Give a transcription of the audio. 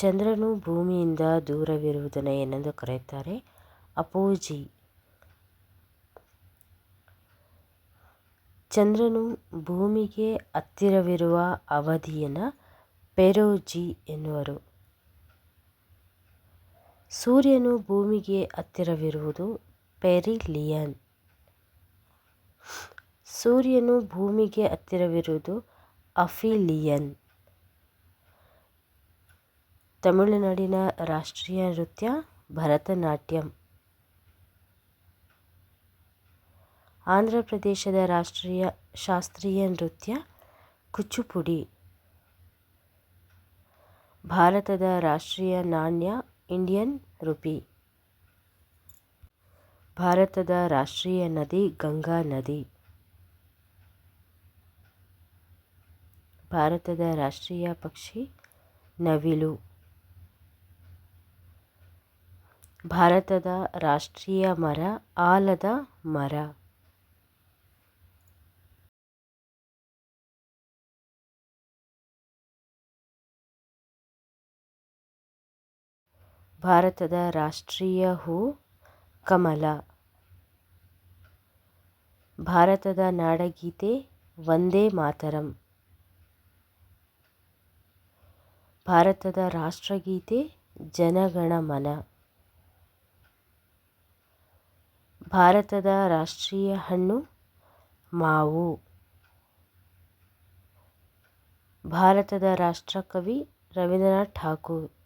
ಚಂದ್ರನು ಭೂಮಿಯಿಂದ ದೂರವಿರುವುದನ್ನು ಏನೆಂದು ಕರೆಯುತ್ತಾರೆ? ಅಪೋಜಿ. ಚಂದ್ರನು ಭೂಮಿಗೆ ಹತ್ತಿರವಿರುವ ಅವಧಿಯನ್ನು ಪೆರೋಜಿ ಎನ್ನುವರು. ಸೂರ್ಯನು ಭೂಮಿಗೆ ಹತ್ತಿರವಿರುವುದು ಪೆರಿಲಿಯನ್. ಸೂರ್ಯನು ಭೂಮಿಗೆ ಹತ್ತಿರವಿರುವುದು ಅಫಿಲಿಯನ್. ತಮಿಳುನಾಡಿನ ರಾಷ್ಟ್ರೀಯ ನೃತ್ಯ ಭರತನಾಟ್ಯಂ. ಆಂಧ್ರ ಪ್ರದೇಶದ ರಾಷ್ಟ್ರೀಯ ಶಾಸ್ತ್ರೀಯ ನೃತ್ಯ ಕುಚ್ಚುಪುಡಿ ಭಾರತದ ರಾಷ್ಟ್ರೀಯ ನಾಣ್ಯ ಇಂಡಿಯನ್ ರುಪಿ. ಭಾರತದ ರಾಷ್ಟ್ರೀಯ ನದಿ ಗಂಗಾ ನದಿ. ಭಾರತದ ರಾಷ್ಟ್ರೀಯ ಪಕ್ಷಿ ನವಿಲು. ಭಾರತದ ರಾಷ್ಟ್ರೀಯ ಮರ, ಆಲದ ಮರ. ಭಾರತದ ರಾಷ್ಟ್ರೀಯ ಹೂ, ಕಮಲ. ಭಾರತದ ನಾಡಗೀತೆ ವಂದೇ ಮಾತರಂ. ಭಾರತದ ರಾಷ್ಟ್ರಗೀತೆ ಜನಗಣ ಭಾರತದ ರಾಷ್ಟ್ರೀಯ ಹಣ್ಣು ಮಾವು. ಭಾರತದ ರಾಷ್ಟ್ರಕವಿ ರವೀಂದ್ರನಾಥ್ ಠಾಕೂರ್.